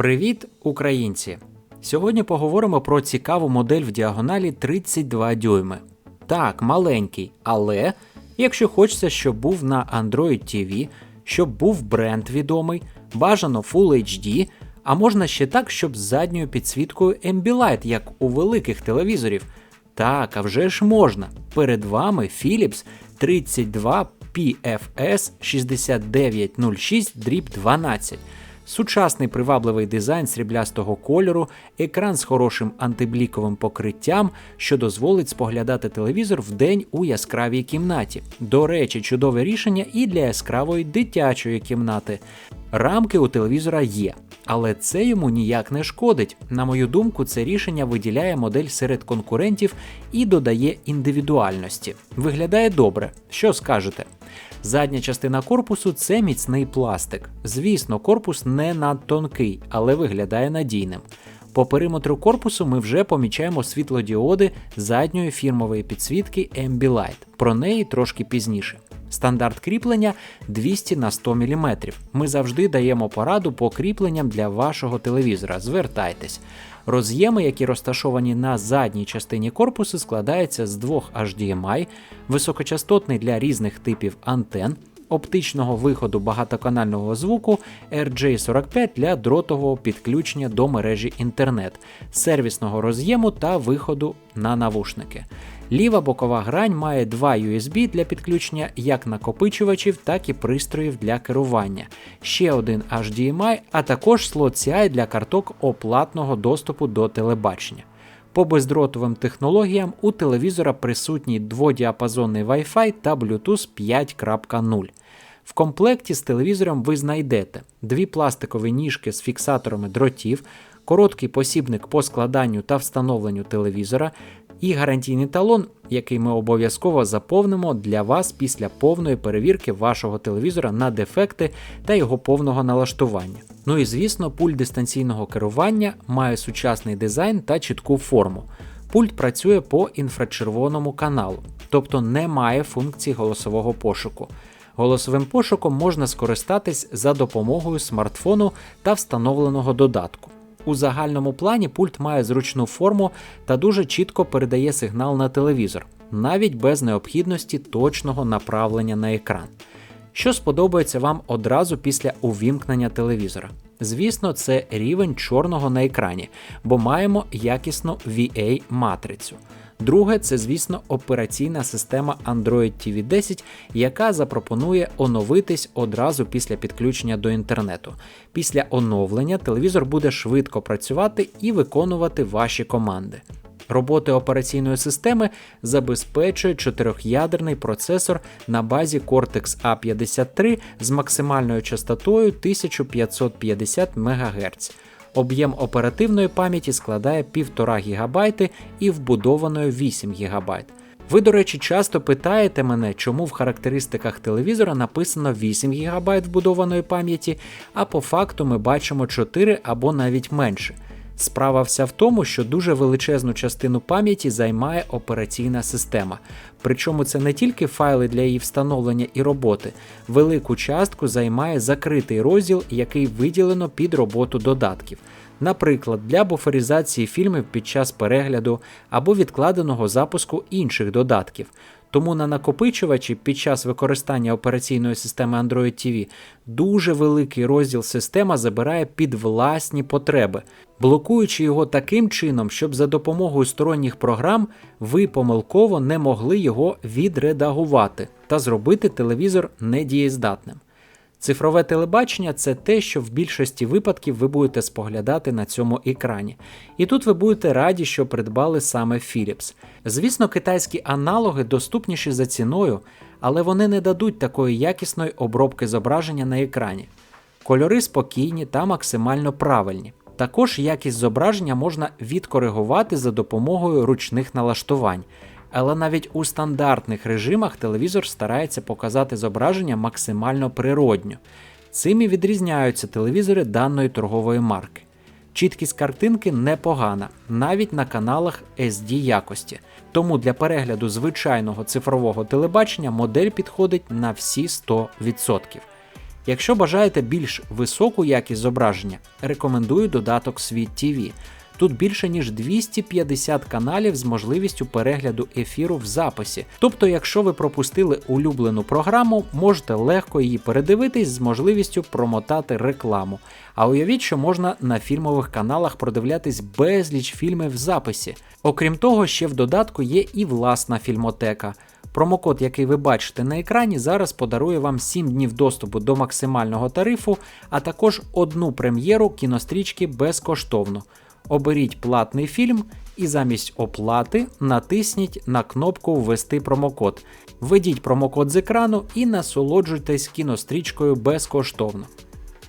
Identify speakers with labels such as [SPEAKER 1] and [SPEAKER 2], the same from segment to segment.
[SPEAKER 1] Привіт, українці! Сьогодні поговоримо про цікаву модель в діагоналі 32 дюйми. Так, маленький, але якщо хочеться, щоб був на Android TV, щоб був бренд відомий, бажано Full HD, а можна ще так, щоб з задньою підсвіткою Ambilight, як у великих телевізорів. Так, а вже ж можна. Перед вами Philips 32 PFS 6906 12. Сучасний привабливий дизайн сріблястого кольору, екран з хорошим антибліковим покриттям, що дозволить споглядати телевізор вдень у яскравій кімнаті. До речі, чудове рішення і для яскравої дитячої кімнати. Рамки у телевізора є, але це йому ніяк не шкодить. На мою думку, це рішення виділяє модель серед конкурентів і додає індивідуальності. Виглядає добре. Що скажете? Задня частина корпусу це міцний пластик. Звісно, корпус не надтонкий, але виглядає надійним. По периметру корпусу ми вже помічаємо світлодіоди задньої фірмової підсвітки Ambilight. Про неї трошки пізніше. Стандарт кріплення 200 на 100 мм. Ми завжди даємо пораду по кріпленням для вашого телевізора. Звертайтесь. Роз'єми, які розташовані на задній частині корпусу, складаються з двох HDMI, високочастотний для різних типів антен, оптичного виходу багатоканального звуку RJ45 для дротового підключення до мережі інтернет, сервісного роз'єму та виходу на навушники. Ліва бокова грань має два USB для підключення як накопичувачів, так і пристроїв для керування, ще один HDMI, а також слот CI для карток оплатного доступу до телебачення. По бездротовим технологіям у телевізора присутній дводіапазонний Wi-Fi та Bluetooth 5.0. В комплекті з телевізором ви знайдете дві пластикові ніжки з фіксаторами дротів, короткий посібник по складанню та встановленню телевізора, і гарантійний талон, який ми обов'язково заповнимо для вас після повної перевірки вашого телевізора на дефекти та його повного налаштування. Ну і звісно, пульт дистанційного керування має сучасний дизайн та чітку форму. Пульт працює по інфрачервоному каналу, тобто не має функції голосового пошуку. Голосовим пошуком можна скористатись за допомогою смартфону та встановленого додатку. У загальному плані пульт має зручну форму та дуже чітко передає сигнал на телевізор, навіть без необхідності точного направлення на екран. Що сподобається вам одразу після увімкнення телевізора? Звісно, це рівень чорного на екрані, бо маємо якісну VA-матрицю. Друге, це, звісно, операційна система Android TV 10, яка запропонує оновитись одразу після підключення до інтернету. Після оновлення телевізор буде швидко працювати і виконувати ваші команди. Роботи операційної системи забезпечує чотирьохядерний процесор на базі Cortex A53 з максимальною частотою 1550 МГц. Об'єм оперативної пам'яті складає 1,5 ГБ і вбудованою 8 ГБ. Ви, до речі, часто питаєте мене, чому в характеристиках телевізора написано 8 ГБ вбудованої пам'яті, а по факту ми бачимо 4 або навіть менше. Справа вся в тому, що дуже величезну частину пам'яті займає операційна система. Причому це не тільки файли для її встановлення і роботи, велику частку займає закритий розділ, який виділено під роботу додатків. Наприклад, для буферизації фільмів під час перегляду або відкладеного запуску інших додатків. Тому на накопичувачі під час використання операційної системи Android TV дуже великий розділ система забирає під власні потреби, блокуючи його таким чином, щоб за допомогою сторонніх програм ви помилково не могли його відредагувати та зробити телевізор недієздатним. Цифрове телебачення це те, що в більшості випадків ви будете споглядати на цьому екрані. І тут ви будете раді, що придбали саме Philips. Звісно, китайські аналоги доступніші за ціною, але вони не дадуть такої якісної обробки зображення на екрані. Кольори спокійні та максимально правильні. Також якість зображення можна відкоригувати за допомогою ручних налаштувань але навіть у стандартних режимах телевізор старається показати зображення максимально природньо. Цим і відрізняються телевізори даної торгової марки. Чіткість картинки непогана, навіть на каналах SD якості. Тому для перегляду звичайного цифрового телебачення модель підходить на всі 100%. Якщо бажаєте більш високу якість зображення, рекомендую додаток Світ TV. Тут більше ніж 250 каналів з можливістю перегляду ефіру в записі. Тобто, якщо ви пропустили улюблену програму, можете легко її передивитись з можливістю промотати рекламу. А уявіть, що можна на фільмових каналах продивлятись безліч фільмів в записі. Окрім того, ще в додатку є і власна фільмотека. Промокод, який ви бачите на екрані, зараз подарує вам 7 днів доступу до максимального тарифу, а також одну прем'єру кінострічки безкоштовно. Оберіть платний фільм і замість оплати натисніть на кнопку Ввести промокод. Введіть промокод з екрану і насолоджуйтесь кінострічкою безкоштовно.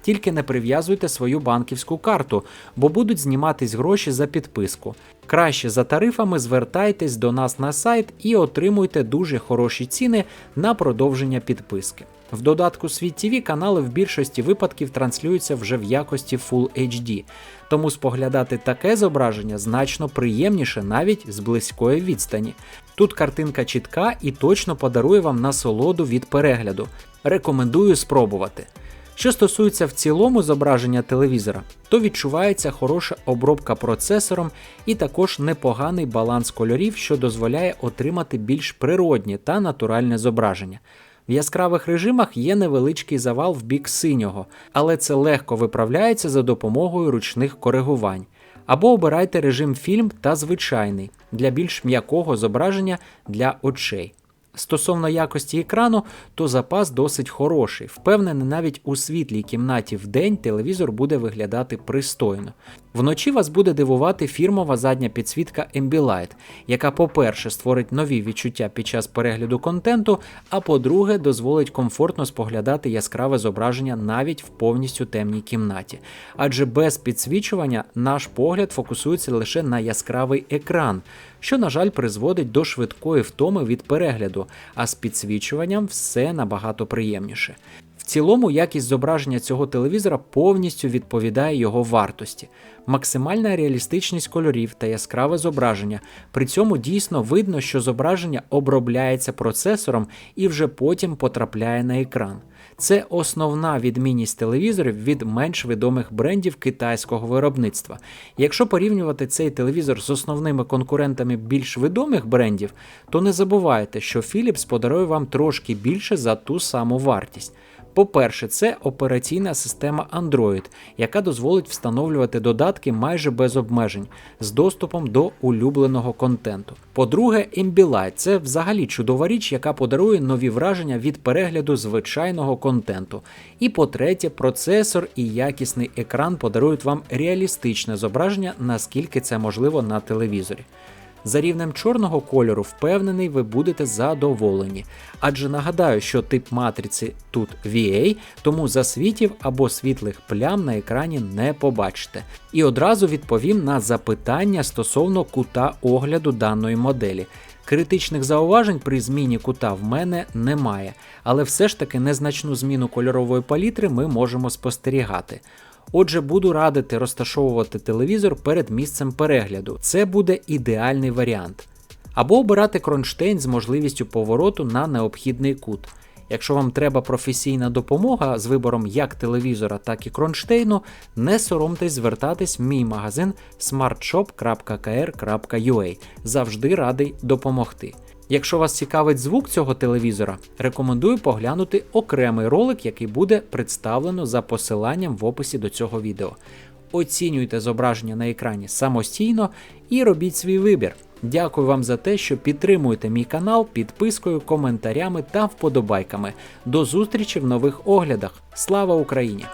[SPEAKER 1] Тільки не прив'язуйте свою банківську карту, бо будуть зніматись гроші за підписку. Краще за тарифами звертайтесь до нас на сайт і отримуйте дуже хороші ціни на продовження підписки. В додатку Світ TV канали в більшості випадків транслюються вже в якості Full HD, тому споглядати таке зображення значно приємніше навіть з близької відстані. Тут картинка чітка і точно подарує вам насолоду від перегляду. Рекомендую спробувати. Що стосується в цілому зображення телевізора, то відчувається хороша обробка процесором і також непоганий баланс кольорів, що дозволяє отримати більш природні та натуральне зображення. В яскравих режимах є невеличкий завал в бік синього, але це легко виправляється за допомогою ручних коригувань. Або обирайте режим фільм та звичайний для більш м'якого зображення для очей. Стосовно якості екрану, то запас досить хороший. Впевнений, навіть у світлій кімнаті в день телевізор буде виглядати пристойно. Вночі вас буде дивувати фірмова задня підсвітка Ambilight, яка, по-перше, створить нові відчуття під час перегляду контенту, а по-друге, дозволить комфортно споглядати яскраве зображення навіть в повністю темній кімнаті. Адже без підсвічування наш погляд фокусується лише на яскравий екран, що, на жаль, призводить до швидкої втоми від перегляду, а з підсвічуванням все набагато приємніше. В цілому якість зображення цього телевізора повністю відповідає його вартості, максимальна реалістичність кольорів та яскраве зображення. При цьому дійсно видно, що зображення обробляється процесором і вже потім потрапляє на екран. Це основна відмінність телевізорів від менш відомих брендів китайського виробництва. Якщо порівнювати цей телевізор з основними конкурентами більш відомих брендів, то не забувайте, що Philips подарує вам трошки більше за ту саму вартість. По-перше, це операційна система Android, яка дозволить встановлювати додатки майже без обмежень з доступом до улюбленого контенту. По-друге, Ambilight – це взагалі чудова річ, яка подарує нові враження від перегляду звичайного контенту. І по-третє, процесор і якісний екран подарують вам реалістичне зображення, наскільки це можливо на телевізорі. За рівнем чорного кольору, впевнений, ви будете задоволені. Адже нагадаю, що тип матриці тут VA, тому засвітів або світлих плям на екрані не побачите. І одразу відповім на запитання стосовно кута огляду даної моделі. Критичних зауважень при зміні кута в мене немає, але все ж таки незначну зміну кольорової палітри ми можемо спостерігати. Отже, буду радити розташовувати телевізор перед місцем перегляду. Це буде ідеальний варіант. Або обирати кронштейн з можливістю повороту на необхідний кут. Якщо вам треба професійна допомога з вибором як телевізора, так і кронштейну, не соромтесь звертатись в мій магазин smartshop.kr.ua. Завжди радий допомогти. Якщо вас цікавить звук цього телевізора, рекомендую поглянути окремий ролик, який буде представлено за посиланням в описі до цього відео. Оцінюйте зображення на екрані самостійно і робіть свій вибір. Дякую вам за те, що підтримуєте мій канал підпискою, коментарями та вподобайками. До зустрічі в нових оглядах. Слава Україні!